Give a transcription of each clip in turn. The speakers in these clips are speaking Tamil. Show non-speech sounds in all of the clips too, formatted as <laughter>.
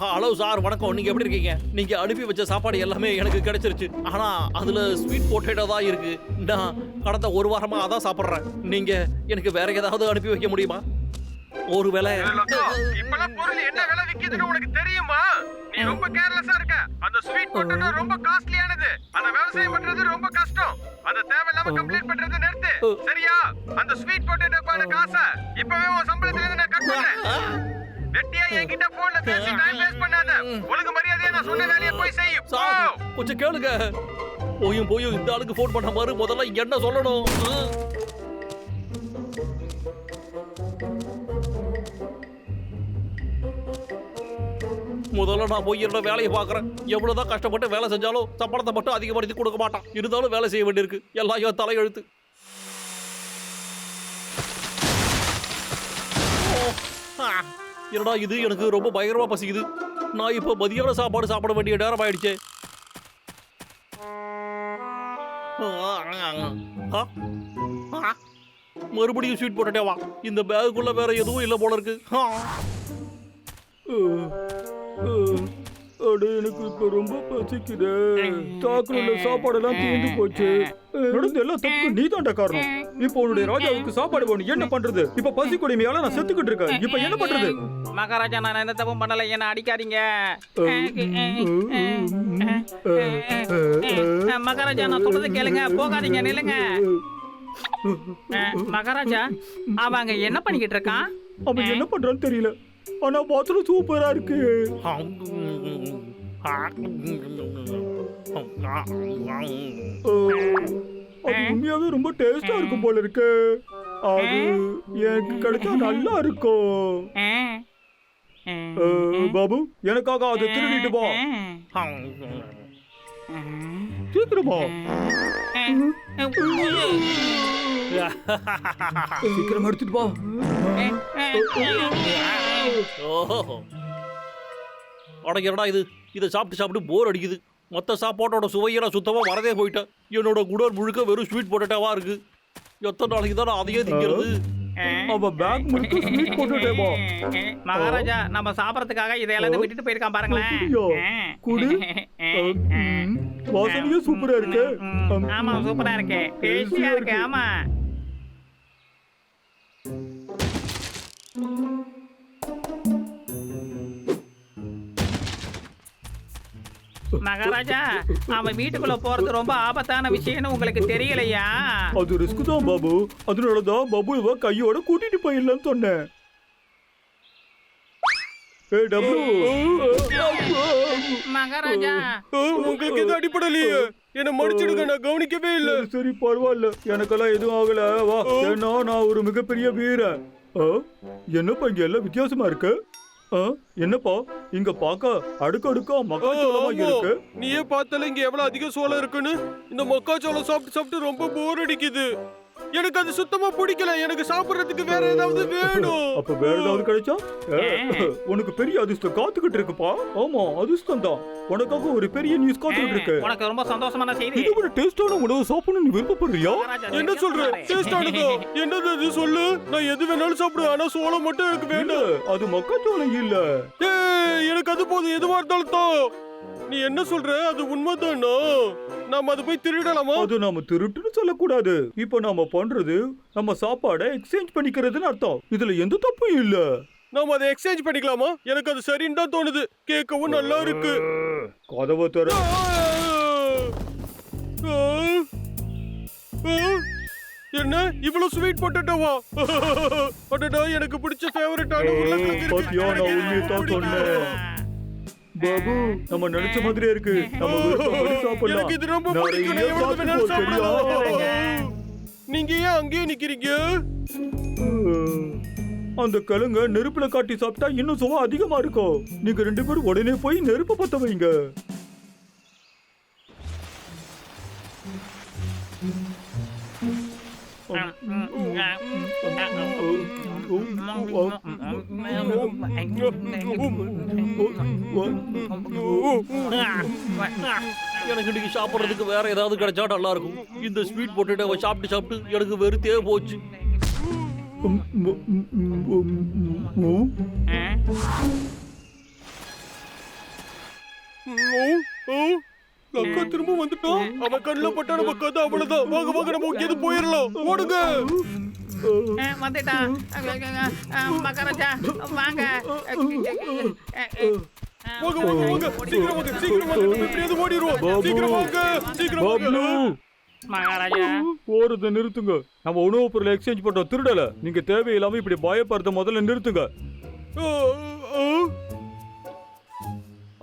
ஹலோ சார் வணக்கம். நீங்க எப்படி இருக்கீங்க? நீங்க அனுப்பி வச்ச சாப்பாடு எல்லாமே எனக்கு கிடைச்சிருச்சு. ஆனா அதுல ஸ்வீட் பொட்டேட்டோ தான் இருக்கு. நான் கடந்த ஒரு வாரமா அதான் சாப்பிடுறேன். நீங்க எனக்கு வேற ஏதாவது அனுப்பி வைக்க முடியுமா? ஒருவேளை இப்பெல்லாம் பொருள் என்ன விலை விக்குதுன்னு உனக்கு தெரியுமா? நீ ரொம்ப கேர்லெஸ்ஸா இருக்க. அந்த ஸ்வீட் பொட்டேட்டோ ரொம்ப காஸ்ட்லியானது அந்த விவசாயம் பண்றது ரொம்ப கஷ்டம். அத தேவையில்லாம கம்ப்ளீட் பண்றது நிறுத்து. சரியா? அந்த ஸ்வீட் பொட்டேட்டோக்கான காசை. இப்பவே உன் சம்பளத்துல இருந்து நான் கட் பண்றேன் என்கிட்ட போன்ல பேசி டைம் வேஸ்ட் பண்ணாத. ஒழுங்கு மரியாதையா நான் சொன்ன வேலையை போய் செய் போ. சார் கொஞ்சம் கேளுங்க. போயும் போயும் இந்த ஆளுக்கு ஃபோன் பண்ண மாதிரி முதல்ல என்ன சொல்லணும்? முதல்ல நான் போய் என்னோட வேலையை பார்க்குறேன். எவ்வளவுதான் கஷ்டப்பட்டு வேலை செஞ்சாலும் சம்பளத்தை மட்டும் அதிகப்படுத்தி கொடுக்க மாட்டான். இருந்தாலும் வேலை செய்ய வேண்டியிருக்கு. எல்லாம் என் தலையெழுத்து. ஆ, என்னடா இது? எனக்கு ரொம்ப பயங்கரமா பசிக்குது. நான் இப்போ மதியான சாப்பாடு சாப்பிட வேண்டிய நேரம் ஆயிடுச்சு ஆ, மறுபடியும் ஸ்வீட் போட்டுட்டே வா. இந்த பேகுக்குள்ள வேற எதுவும் இல்லை போல இருக்கு. அட எனக்கு இப்ப ரொம்ப பசிக்குது. தாக்குல சாப்பாடெல்லாம் தீர்ந்து போச்சு. நடந்த எல்லா தப்புக்கும் நீ தான்டா காரணம். இப்போ உன்னுடைய ராஜாவுக்கு சாப்பாடு வேணும். என்ன பண்றது? இப்ப பசி கொடுமையால நான் செத்துக்கிட்டு இருக்கேன். இப்ப என்ன பண்றது? மகாராஜா நான் எந்த தப்பும் பண்ணல. என்ன அடிக்காதீங்க. மகாராஜா நான் சொல்றது கேளுங்க. போகாதீங்க. நில்லுங்க. மகாராஜா அவன் அங்க என்ன பண்ணிக்கிட்டு இருக்கான்? அவன் என்ன பண்றான்னு தெரியல. ஆனா பாத்ரூம் சூப்பரா இருக்கு. அது உண்மையாவே ரொம்ப டேஸ்டா இருக்கும் போல இருக்கு அது எனக்கு கிடைச்சா நல்லா இருக்கும். பாபு எனக்காக அதை திருடிட்டு போ. சீக்கிரமா சீக்கிரம் எடுத்துட்டு போ. ஓஹோ. இது. இதை சாப்பிட்டு சாப்பிட்டு போர் அடிக்குது. மொத்த சாப்பாட்டோட சுவையெல்லாம் சுத்தமாக வரதே போயிட்டேன் என்னோட குடர் முழுக்க வெறும் ஸ்வீட் பொட்டேட்டாவா இருக்கு. எத்தனை நாளைக்கு தான் நான் அதையே திங்கிறது? அவ முழுக்க ஸ்வீட் மகாராஜா நம்ம சாப்பிடறதுக்காக இதை எல்லாத்தையும் விட்டுட்டு போயிருக்கான் பாருங்களேன்? குடு. வாசனையே சூப்பரா இருக்கு. ஆமா சூப்பரா இருக்கு. டேஸ்டியா இருக்கு. ஆமா. மகாராஜா அவன் வீட்டுக்குள்ள போறது ரொம்ப ஆபத்தான விஷயம்னு உங்களுக்கு தெரியலையா? அது ரிஸ்க் தான் பாபு. அதனாலதான் பாபு இவ கையோட கூட்டிட்டு போயிடலாம்னு சொன்னேன். மகாராஜா உங்களுக்கு எதுவும் அடிப்படலையே என்ன மடிச்சிடுங்க நான் கவனிக்கவே இல்ல. சரி பரவாயில்ல. எனக்கெல்லாம் எதுவும் ஆகல. வா. ஏன்னா நான் ஒரு மிகப்பெரிய வீரன். என்னப்பா இங்க எல்லாம் வித்தியாசமா இருக்கு? என்னப்பா? இங்க பார்க்க அடுக்கடுக்கா மக்காச்சோளமா. இருக்கு. நீயே பார்த்தால இங்க எவ்வளவு அதிக சோளம் இருக்குன்னு? இந்த மக்காச்சோளம் சாப்பிட்டு சாப்பிட்டு ரொம்ப போர் அடிக்குது. எனக்கு அது சுத்தமா பிடிக்கல. எனக்கு சாப்பிடுறதுக்கு வேற ஏதாவது வேணும். <laughs> அப்ப வேற ஏதாவது கிடைச்சா? உனக்கு பெரிய அதிர்ஷ்டம் காத்துக்கிட்டு இருக்குப்பா. ஆமா அதிர்ஷ்டம் தான். உனக்காக ஒரு பெரிய நியூஸ் காத்துக்கிட்டு இருக்கு. உனக்கு ரொம்ப சந்தோஷமான செய்தி. இதை விட டேஸ்டான உணவு சாப்பிடணும் நீ விருப்பப்படுறியா? என்ன சொல்ற? சொன்னாரு. டேஸ்ட் ஆனதோ? என்னது அது சொல்லு. நான் எது வேணாலும் சாப்பிடுவேன். ஆனா சோளம் மட்டும் எனக்கு இல்ல வேண்டாம். அது மக்காச்சோளம் இல்ல. எனக்கு அது போதும். எதுவா இருந்தாலும் தான் நீ என்ன சொல்ற? அது உண்மைதானா? நாம அது போய் திருடலாமா? அது நாம திருட்டுன்னு சொல்லக்கூடாது. இப்ப நாம பண்றது நம்ம சாப்பாடை எக்ஸ்சேஞ்ச் பண்ணிக்கிறதுன்னு அர்த்தம். இதுல எந்த தப்பும் இல்ல. நாம அதை எக்ஸ்சேஞ்ச் பண்ணிக்கலாமா? எனக்கு அது சரின்னு தான் தோணுது. கேட்கவும் நல்லா இருக்கு. கதவை தர! என்ன? இவ்வளவு ஸ்வீட் பொட்டேட்டோவா பொட்டேட்டோ எனக்கு பிடிச்ச ஃபேவரட்டான உருளைக்கிழங்கு இருக்கு. பாத்தியா, நான் உண்மையை தான். சொன்னேன். பாபு நம்ம நினைச்ச மாதிரியே இருக்கு நம்ம விருப்பப்படி சாப்பிடலாம் எனக்கு இது ரொம்ப பிடிக்கும் நான் நிறைய எவ்வளவு வேணாலும் சாப்பிட்டுக்கோ, சாப்பிடலாம் நீங்க ஏன் அங்கேயே நிக்கிறீங்க அந்த கழுங்க நெருப்புல காட்டி சாப்பிட்டா இன்னும் சுவை அதிகமா இருக்கும் நீங்க ரெண்டு பேரும் உடனே போய் நெருப்பு பத்த வைங்க எனக்கு இன்னைக்கு சாப்பிட்றதுக்கு வேற ஏதாவது கிடைச்சா நல்லா இருக்கும். இந்த ஸ்வீட் பொட்டேட்டோவை சாப்பிட்டு சாப்பிட்டு எனக்கு வெறுத்தே போச்சு. அக்கா திரும்ப வந்துட்டோம் அவன் கண்ணில் பட்டா நம்ம கதை அவ்வளவுதான். வாங்க வாங்க நம்ம போயிடலாம். ஓடுங்க. வந்துட்டான் மகாராஜா வாங்க. வாங்க வாங்க வாங்க சீக்கிரம் வாங்க சீக்கிரம் வாங்க. நம்ம எப்படியாவது ஓடிடுவோம். சீக்கிரம் வாங்க சீக்கிரம் பப்ளு. வாங்க மகாராஜா. போறத நிறுத்துங்க. நம்ம உணவு பொருளை எக்ஸ்சேஞ்ச் பண்றோம். திருடல. நீங்க தேவையில்லாம இப்படி பயப்படுறத முதல்ல நிறுத்துங்க.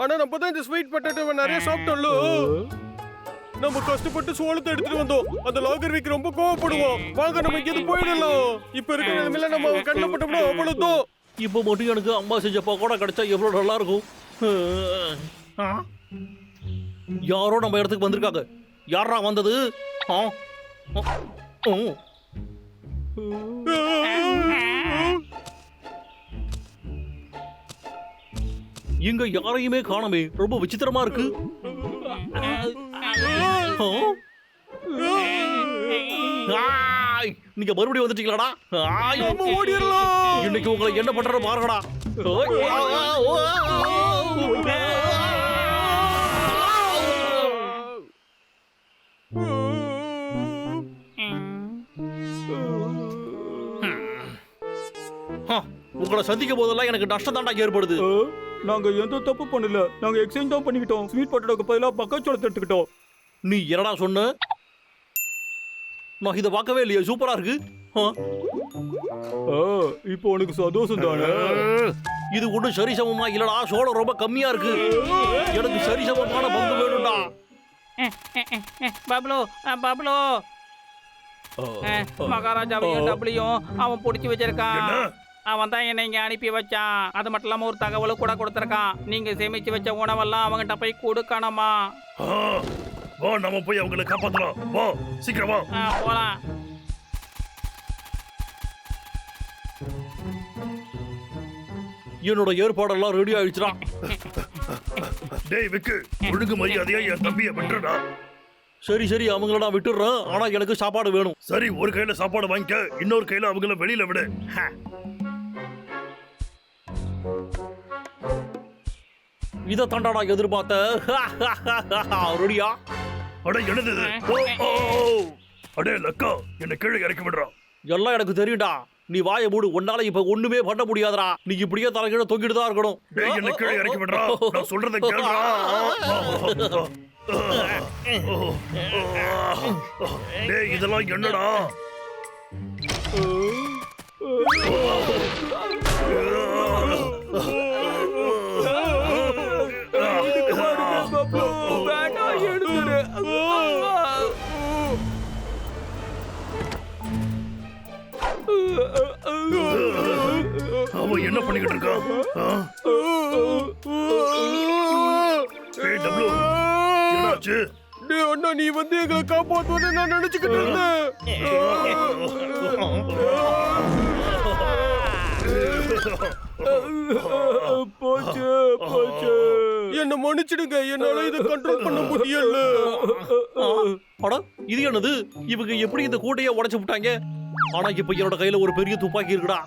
ஆனா நம்ம தான் இந்த ஸ்வீட் பொட்டேட்டோவை நிறைய சாப்பிட்டோம்ல. நம்ம கஷ்டப்பட்டு சோளத்தை எடுத்துட்டு வந்தோம். அந்த லாகர் வீக் ரொம்ப கோவப்படுவோம். வாங்க நம்ம இங்க போயிடலாம். இப்ப இருக்கிற நிலைமையில நம்ம அவன் கண்ணில் பட்டோம்னா அவ்வளவுதான். இப்போ மட்டும் எனக்கு அம்மா செஞ்ச பக்கோடா கிடைச்சா எவ்வளோ நல்லா இருக்கும்? ஆ? யாரோ நம்ம இடத்துக்கு வந்திருக்காங்க. யாரா வந்தது? ஆ? இங்க யாரையுமே காணோமே. ரொம்ப விசித்திரமா இருக்கு. நீங்க மறுபடியும் வந்துட்டீங்களாடா? ஓடிடலாம். இன்னைக்கு உங்களை என்ன பண்ற பாருங்கடா. உங்களை சந்திக்கும் போதெல்லாம் எனக்கு நஷ்டம் தாண்டா ஏற்படுது நாங்க எந்த தப்பு பண்ணல. நாங்க எக்ஸ்சேஞ்ச் தான் பண்ணிக்கிட்டோம். ஸ்வீட் பொட்டேட்டோக்கு பதிலா பக்கச்சோளத்தை எடுத்துக்கிட்டோம். நீ என்னடா சொன்ன? நான் இதை பார்க்கவே இல்லையே சூப்பரா இருக்கு. இப்போ உனக்கு சந்தோஷம் தானே? இது ஒன்றும் சரிசமமா இல்லடா சோளம் ரொம்ப கம்மியா இருக்கு. எனக்கு சரிசமமான பங்கு வேணும்டா. பப்ளு பப்ளு மகாராஜாவையும் டபுளையும் அவன் பிடிச்சி வச்சிருக்கான். அவன் தான் என்னை இங்க அனுப்பி வச்சான். அது மட்டும் இல்லாம ஒரு தகவலும் கூட கொடுத்துருக்கான். நீங்க சேமிச்சு வச்ச உணவெல்லாம் அவங்ககிட்ட போய் கொடுக்கணுமா? வா நம்ம போய் அவங்கள காப்பாத்தலாம். வா சீக்கிரம் வா. போலாம். என்னோட ஏற்பாடெல்லாம் ரெடி ஆயிடுச்சுடா. டேய் விக்கு ஒழுங்கு மரியாதையா என் தம்பியை விட்டுடா சரி சரி அவங்கள நான் விட்டுடுறேன். ஆனா எனக்கு சாப்பாடு வேணும். சரி ஒரு கையில சாப்பாடு வாங்கிக்க. இன்னொரு கையில அவங்கள வெளியில விடு. ஹ. இதை தாண்டாடா எதிர்பார்த்த ரெடியா <laughs> அட என்னது இது? ஓ, ஓ, ஓ. அடே லக்கா என்ன கீழே இறக்கி விடுறா. எல்லாம் எனக்கு தெரியும்டா. நீ வாயை மூடு. உன்னால இப்ப ஒண்ணுமே பண்ண முடியாதுடா. நீ இப்படியே தலைகீழ தொங்கிட்டு தான் இருக்கணும். டேய் என்ன கீழே இறக்கி விடுறா. நான் சொல்றத கேளுடா. டேய் இதெல்லாம் என்னடா? அவன் என்ன பண்ணிக்கிட்டு இருக்கான் என்னாச்சு? அண்ணா நீ வந்து எங்களை காப்பாத்துவன்னு நான் நினைச்சுக்கிட்டு இருந்தேன். போச்சு போச்சு. என்ன மன்னிச்சிடுங்க. என்னால இதை கண்ட்ரோல் பண்ண முடியல. அட இது என்னது? இவங்க எப்படி இந்த கூட்டையை உடைச்சு விட்டாங்க? ஆனா இப்ப என்னோட கையில ஒரு பெரிய துப்பாக்கி இருக்குடா.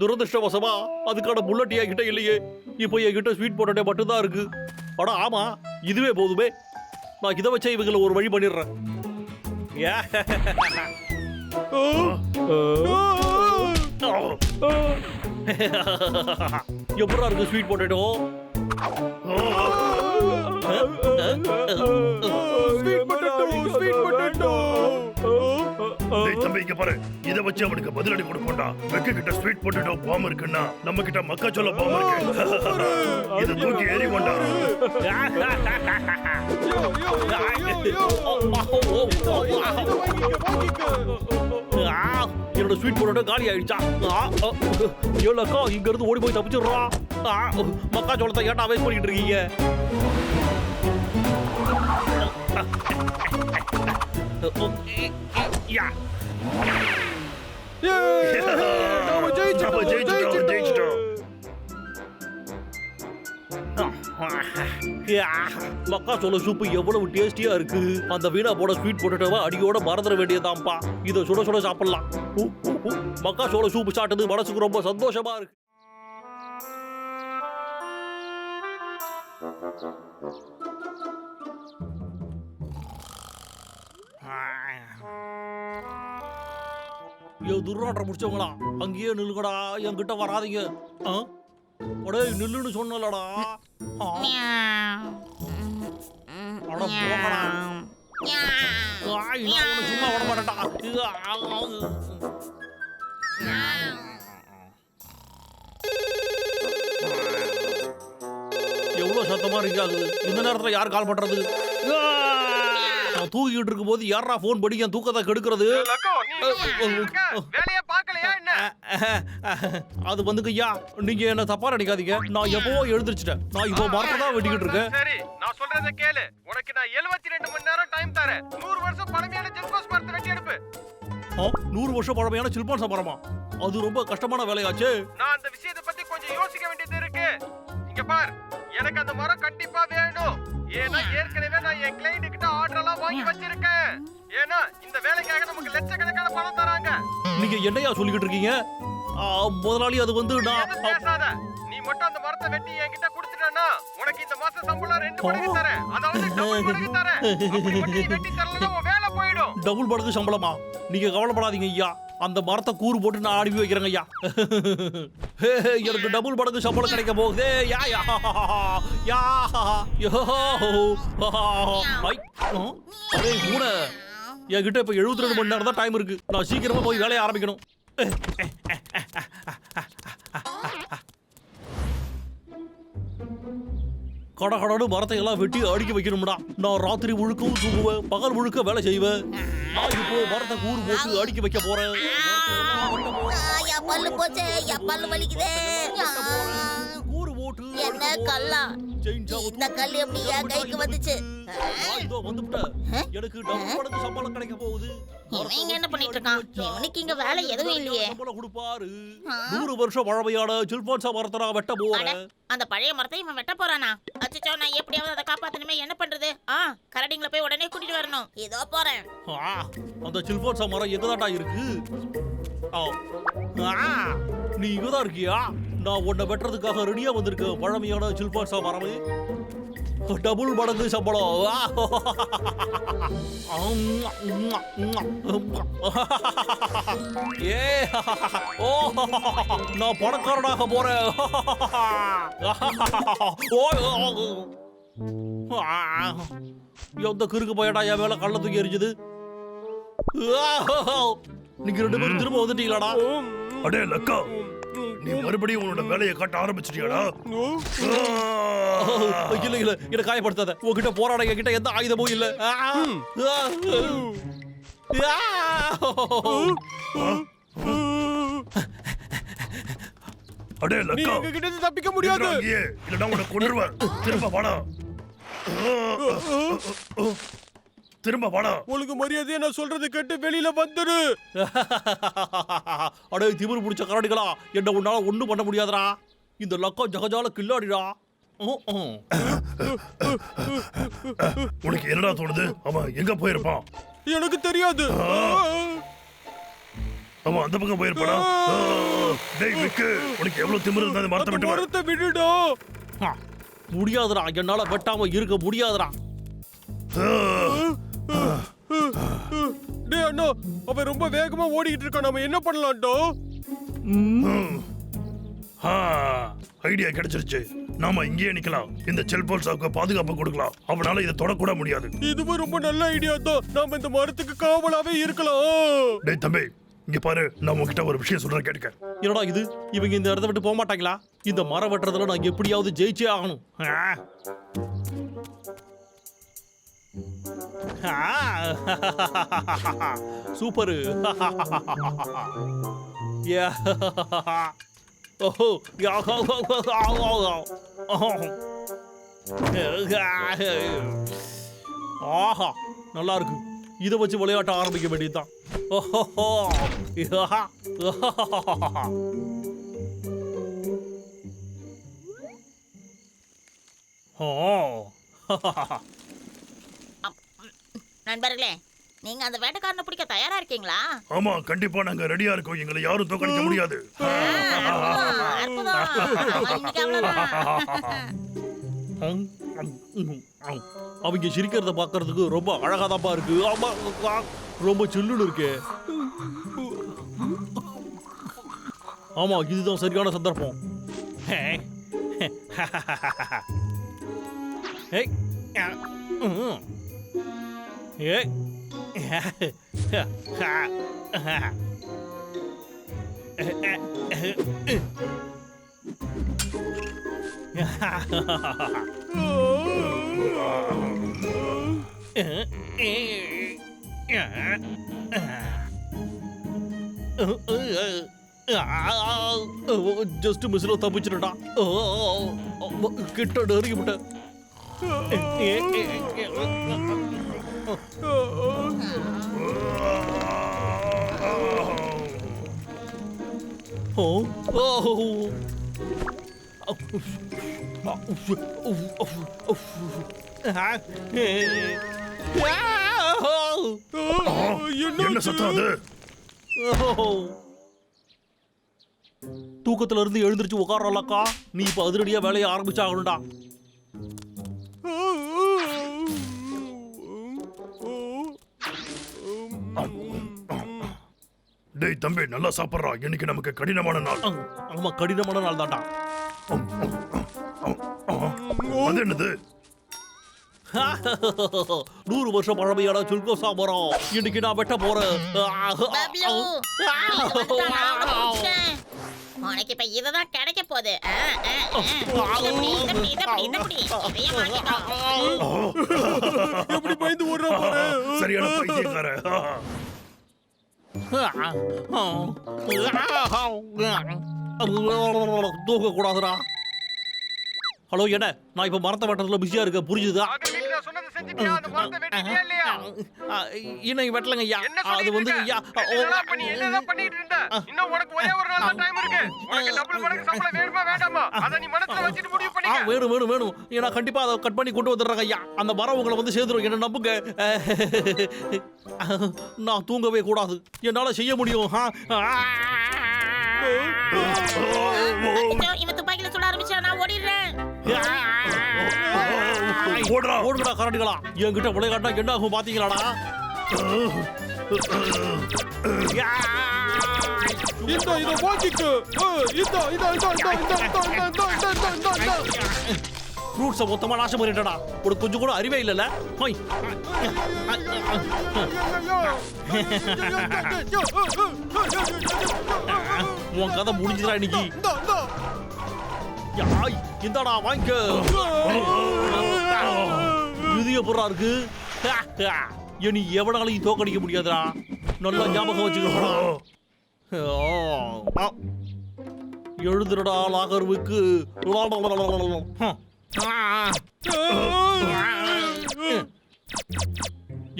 துரதிருஷ்டவசமா அதுக்கான புல்லட் என்கிட்ட இல்லையே. இப்போ என் கிட்ட ஸ்வீட் பொட்டேட்டோ மட்டும்தான் இருக்கு. அட ஆமா இதுவே போதுமே. நான் இதை வச்சே இவங்களை ஒரு வழி பண்ணிடுறேன். எப்படா இருக்கு sweet potato sweet potato sweet டேய் தம்பி இங்க பாரு. இத வச்சு அவனுக்கு பதிலடி கொடுப்போம்டா வெக்க கிட்ட ஸ்வீட் பொட்டேட்டோ பாம் இருக்குன்னா நம்ம கிட்ட மக்காச்சோள பாம் இருக்கு. இத தூக்கி என்னோட ஸ்வீட் பொட்டேட்டோ காலி ஆயிடுச்சா? எவ்வளோக்கா இங்க இருந்து ஓடி போய் தப்பிச்சிடுறா. மக்காச்சோளத்தை ஏன்டா வேஸ்ட் பண்ணிட்டு இருக்கீங்க? யா. நாம ஜெயிச்சிட்டோம் நம்ம ஜெயிச்சிட்டோம் ஜெயிச்சிட்டோம் யா, மக்காச்சோள சூப்பு எவ்வளவு டேஸ்டியா இருக்கு? அந்த வீணா போட ஸ்வீட் பொட்டேட்டோவை அடியோட மறந்துட வேண்டியதான்ப்பா. இதை சுட சுட சாப்பிடலாம். ஊ. மக்காச்சோள சூப்பு சாப்பிட்டது மனசுக்கு ரொம்ப சந்தோஷமா இருக்கு. ஐயோ துர்நாற்றம் முடிச்சவங்களா? அங்கேயே நில்லுங்கடா என்கிட்ட வராதீங்க. ஆ? அடே நில்லுன்னு சொன்னலடா. சும்மா விட மாட்டேன்டா. எவ்வளோ சத்தமாக எவ்வளவு சத்தமா இருக்காது இந்த நேரத்துல யார் கால் பண்றது? நான் தூங்கிட்டு இருக்கும் போது யாரா போன் என் தூக்கத்தை கெடுக்கிறது? அது வந்துங்க ஐயா நீங்க என்ன தப்பா நினைக்காதீங்க. நான் எப்போ எழுந்திருச்சிட்டேன்? நான் இப்போ மரத்தை தான் வெட்டிக்கிட்டு இருக்கேன். சரி நான் சொல்றத கேளு. உனக்கு நான் 72 ரெண்டு மணி நேரம் டைம் தரேன். நூறு வருஷம் பழமையான ஜெல்கோஸ் மரத்தை வெட்டி எடுப்பு. நூறு வருஷம் பழமையான சில்பான்சா மரமா? அது ரொம்ப கஷ்டமான வேலையாச்சே. நான் அந்த விஷயத்தை பத்தி கொஞ்சம் யோசிக்க வேண்டியது இருக்கு. இங்க பார் எனக்கு அந்த மரம் கண்டிப்பா வேணும். ஏன்னா ஏற்கனவே நான் என் கிளைண்ட் கிட்ட ஆர்டர் எல்லாம் வாங்கி வச்சிருக்கேன். ஏன்னா இந்த வேலைக்காக நமக்கு லட்சக்கணக்கான பணம் தராங்க. நீங்க என்னையா சொல்லிக்கிட்டு இருக்கீங்க? முதலாளி அது வந்து நான் பேசாத. நீ மட்டும் அந்த மரத்தை வெட்டி என்கிட்ட கொடுத்துட்டேன்னா உனக்கு இந்த மாசம் சம்பளம் ரெண்டு மடங்கு தரேன். அதாவது டபுள் மடங்கு தரேன். அப்படி மட்டும் நீ வெட்டி தரலன்னா உன் வேலை போயிடும். <laughs> டபுள் மடங்கு சம்பளமா? நீங்க கவலைப்படாதீங்க ஐயா. அந்த மரத்தை கூறு போட்டு நான் அனுப்பி வைக்கிறேங்க ஐயா. எனக்கு டபுள் மடங்கு சம்பளம் கிடைக்க போகுது. யா யா யா யோ ஐ, ஆ, கூட என்கிட்ட இப்ப 72 ரெண்டு மணி நேரம் தான் டைம் இருக்கு. நான் சீக்கிரமா போய் வேலையை ஆரம்பிக்கணும். கட கடனு மரத்தை எல்லாம் வெட்டி அடுக்கி வைக்கணும்டா. நான் ராத்திரி முழுக்கவும் தூங்குவேன் பகல் முழுக்க வேலை செய்வேன். நான் இப்போ மரத்தை கூறு போட்டு அடுக்கி வைக்க போறேன். பல்லு போச்சே பல்லு வலிக்குதே. என்ன கல்லா இந்த கல் எப்படி என் கைக்கு வந்துச்சு? இதோ வந்துவிட்டேன். எனக்கு டபுள் மடங்கு சம்பளம் கிடைக்க போகுது. இவன் என்ன பண்ணிட்டு இருக்கான்? இவனுக்கு இங்க வேலை எதுவும் இல்லையே. சம்பளம் கொடுப்பாரு. நூறு வருஷம் பழமையான சில்பான்சா மரத்தை நான் வெட்ட போறேன் அந்த பழைய மரத்தை இவன் வெட்ட போறானா? அச்சச்சோ நான் எப்படியாவது அதை காப்பாத்தணுமே. என்ன பண்றது? ஆ கரடிங்களை போய் உடனே கூட்டிட்டு வரணும். இதோ போறேன். அந்த சில்பான்சா மரம் எங்கதான்டா இருக்கு? நீ இங்கதான் இருக்கியா? நான் உன்னை வெட்டுறதுக்காக ரெடியா வந்திருக்கேன். பழமையான சில்பான்சா மரமே டபுள் மடங்கு சம்பளம். அம்மா, ஏ ஓ நான் பணக்காரனாக போறேன். எந்த கிறுக்கு போயடா என் மேல கள்ள தூக்கி எரிஞ்சது? நீங்க ரெண்டு பேரும் திரும்ப வந்துட்டீங்களாடா? அடே லக்கா. நீ மறுபடியும் உன்னோட வேலையை காட்ட ஆரம்பிச்சிட்டியாடா? இல்ல இல்ல என்ன காயப்படுத்தாத. உங்ககிட்ட போராட என்கிட்ட எந்த ஆயுதமும் இல்ல. ஆ, ஆ, ஆ. அடே லக்கா. கிட்ட இருந்து தப்பிக்க முடியாது. இல்லனா உன்னை கொன்றுவேன். திரும்ப வாடா. திரும்ப வாடா. உங்களுக்கு மரியாதையா நான் சொல்றது கேட்டு வெளியில வந்துரு. <laughs> அடே திமிரு பிடிச்ச கரடிகளா. என்ன உன்னால ஒண்ணும் பண்ண முடியாதுடா. இந்த லக்கம் ஜகஜால கில்லாடிடா. <laughs> உனக்கு என்னடா தோணுது? அவன் எங்க போயிருப்பான்? எனக்கு தெரியாது. அவன் அந்த பக்கம் போயிருப்பானா? டேய் விக்கு உனக்கு எவ்வளவு திமிரு இருந்தா மரத்தை விட்டு மரத்தை விடுடா. முடியாதுடா. என்னால வெட்டாம இருக்க முடியாதுடா. டேய் அண்ணா அவன் ரொம்ப வேகமா ஓடிக்கிட்டு இருக்கான். நம்ம என்ன பண்ணலாம்டோ ஐடியா கிடைச்சிருச்சு. நாம இங்கேயே நிக்கலாம். இந்த செல்போன்ஸாவுக்கு பாதுகாப்பு கொடுக்கலாம். அவனால இதை தொடக்கூட முடியாது. இதுவும் ரொம்ப நல்ல ஐடியா தான் நாம இந்த மரத்துக்கு காவலாவே இருக்கலாம். டேய் தம்பி இங்க பாரு நான் உன்கிட்ட ஒரு விஷயம் சொல்றேன் கேட்டுக்க. என்னடா இது? இவங்க இந்த இடத்த விட்டு போக மாட்டாங்களா? இந்த மரம் வெட்டுறதுல நான் எப்படியாவது ஜெயிச்சே ஆகணும். சூப்பரு. ஓஹோ. ஆஹா. நல்லா இருக்கு. இதை வச்சு விளையாட்ட ஆரம்பிக்க வேண்டியதுதான். ஓஹோ ஓ நண்பர்களே நீங்க அந்த வேட்டைக்காரனை பிடிக்க தயாரா இருக்கீங்களா? ஆமா கண்டிப்பா நாங்க ரெடியா இருக்கோம். எங்களை யாரும் தோக்கடிக்க முடியாது. அவங்க சிரிக்கிறத பார்க்கறதுக்கு ரொம்ப அழகாதாப்பா இருக்கு. ஆமா, ரொம்ப சில்லுன்னு இருக்கு. ஆமா இதுதான் சரியான சந்தர்ப்பம். ஏய். ஜஸ்ட் மிஸ்ல தப்பிச்சிடா கிட்ட நெருங்கிவிட்டேன் Oh. ஓ ஓ என்ன சத்தம் அது தூக்கத்துல இருந்து எழுந்திருச்சு உட்காரலக்கா நீ இப்ப அதிரடியா வேலையை ஆரம்பிச்சாகணும்டா டேய் தம்பி நல்லா சாப்பிட்றா. இன்னைக்கு நமக்கு கடினமான நாள். ஆமா கடினமான நாள் தான்டா அது என்னது? <laughs> நூறு வருஷம் பழமையான சுல்கோ சாப்பிட்றோம் இன்னைக்கு நான் வெட்ட போறேன். உனக்கு இப்ப இதுதான் கிடைக்க போகுது. சரியான பைத்தியக்காரன். தூக்க கூடாதுடா ஹலோ என்ன? நான் இப்ப மரத்த வெட்டத்துல பிஸியா இருக்க புரிஞ்சுதா? செஞ்சுட்டியா அந்த மரத்தை வெட்டிட்டியா இல்லையா இன்னைக்கு வெட்டலங்க ஐயா என்ன அது வந்து? ஐயா பண்ணி என்னதான் பண்ணிட்டு இருந்த இன்னும் உனக்கு ஒரே ஒரு நாள் தான் டைம் இருக்கு உனக்கு டபுள் மடங்கு சம்பளம் வேணுமா வேண்டாமா அத நீ மனசுல வச்சுட்டு முடிவு ஆ பண்ணிக்க வேணும் வேணும் வேணும் ஏன்னா கண்டிப்பா அதை கட் பண்ணி கொண்டு வந்துடுறாங்க ஐயா அந்த மரம் உங்களை வந்து சேர்ந்துரும் என்ன நம்புங்க நான் தூங்கவே கூடாது என்னால செய்ய முடியும் இவன் துப்பாக்கியில சுட ஆரம்பிச்சா நான் ஓடிடுறேன் ஓடுறா. ஓடுங்கடா கரண்டுகளா என்கிட்ட விளையாட்டா என்ன ஆகும் பாத்தீங்களாடா? இந்த இத வாங்கிக்கு இந்த இந்த இந்த இந்த இந்த இந்த இந்த இந்த இந்த இந்த ஃப்ரூட்ஸை மொத்தமா நாசம் பண்ணிட்டடா. ஒரு கொஞ்சம் கூட அறிவே இல்லைல்ல? ஹோய். உன் கதை முடிஞ்சுடா இன்னைக்கு. யாய் இந்தாடா வாங்கிக்க. இது எப்படா இருக்கு. இனி எவனாலையும் தோக்கடிக்க முடியாதுடா. நல்லா ஞாபகம் வச்சுக்கோடா. எழுதுறடா லாகர்வுக்கு.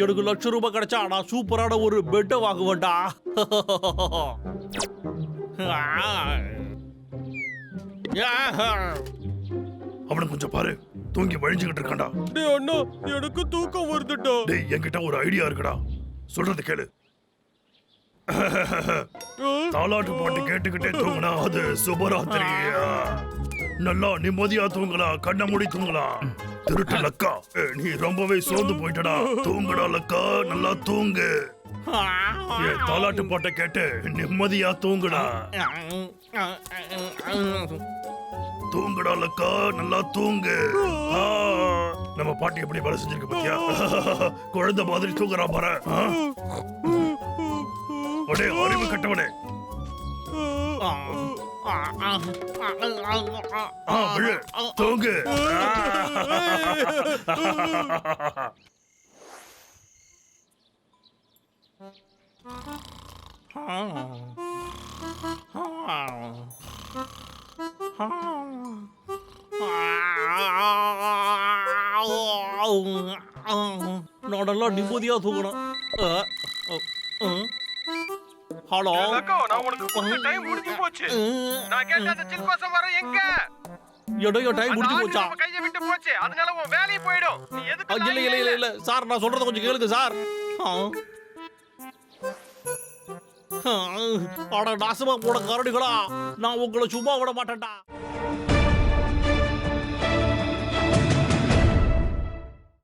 எனக்கு லட்சம் ரூபாய் கிடைச்சா நான் சூப்பரான ஒரு பெட்டை வாங்குவேன்டா. அவனை கொஞ்சம் பாரு. தூங்கி வழிஞ்சுகிட்டு இருக்கான்டா. டேய் அண்ணா எனக்கு தூக்கம் வருதுடா. டேய் என்கிட்ட ஒரு ஐடியா இருக்குடா. சொல்றது கேளு. தாலாட்டு பாட்டு கேட்டுக்கிட்டே தூங்கினா அது சுபராத்திரி நல்லா நிம்மதியா தூங்கலாம் கண்ண மூடி தூங்கலாம் திருட்டு லக்கா. நீ ரொம்பவே சோர்ந்து போயிட்டடா. தூங்குடா லக்கா நல்லா தூங்கு. தாலாட்டு பாட்டை கேட்டு நிம்மதியா தூங்குடா. தூங்குடா லக்கா நல்லா தூங்கு. ஆ, நம்ம பாட்டி எப்படி வேலை செஞ்சிருக்கு பாத்தியா? குழந்தை மாதிரி தூங்குறா பாரு. அடே அறிவு கட்டவனே. ஆ தூங்கு. நல்லா நிம்மதியா தூங்கணும். ஹலோ நான் உனக்கு கொடுத்த டைம் முடிஞ்சு போச்சு நான் கேட்ட அந்த சில்பாசம் வர எங்க இடையோ டைம் அந்த முடிஞ்சு ஆடு போச்சா நம்ம கையை விட்டு போச்சு அதனால உன் வேலையும் போயிடும் நீ அஹ், எதுக்கு இல்ல இல்ல இல்ல இல்ல சார் நான் சொல்றத கொஞ்சம் கேளுங்க சார் அட நாசமா போட கரடிகளா நான் உங்களை சும்மா விட மாட்டேன்டா